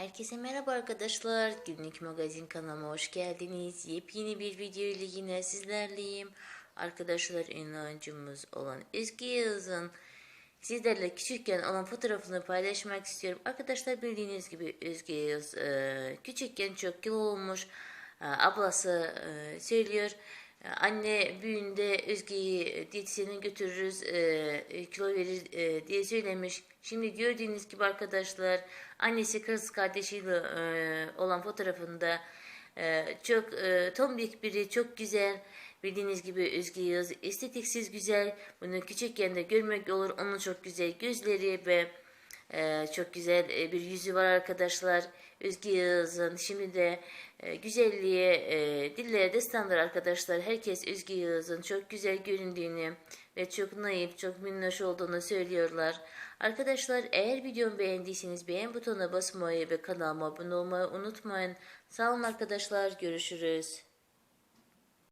Herkese merhaba arkadaşlar. Günlük magazin kanalıma hoş geldiniz. Yepyeni bir video ile yine sizlerleyim. Arkadaşlar inancımız olan Özge Yağız'ın sizlerle küçükken olan fotoğrafını paylaşmak istiyorum. Arkadaşlar bildiğiniz gibi Özge Yağız e, küçükken çok kilo olmuş. E, ablası e, söylüyor. E, Anne büyüğünde Özge'yi diyetisyene götürürüz, e, kilo verir e, diye söylemiş. Şimdi gördüğünüz gibi arkadaşlar annesi kız kardeşiyle e, olan fotoğrafında e, çok e, tombik biri, çok güzel. Bildiğiniz gibi Özge Yağız estetiksiz güzel. Bunu küçükken de görmek olur. Onun çok güzel gözleri ve ee, çok güzel e, bir yüzü var arkadaşlar. Özge Yağız'ın şimdi de e, güzelliğe e, dillere destandır arkadaşlar. Herkes Özge Yağız'ın çok güzel göründüğünü ve çok naif, çok minnoş olduğunu söylüyorlar. Arkadaşlar eğer videomu beğendiyseniz beğen butonuna basmayı ve kanalıma abone olmayı unutmayın. Sağ olun arkadaşlar. Görüşürüz.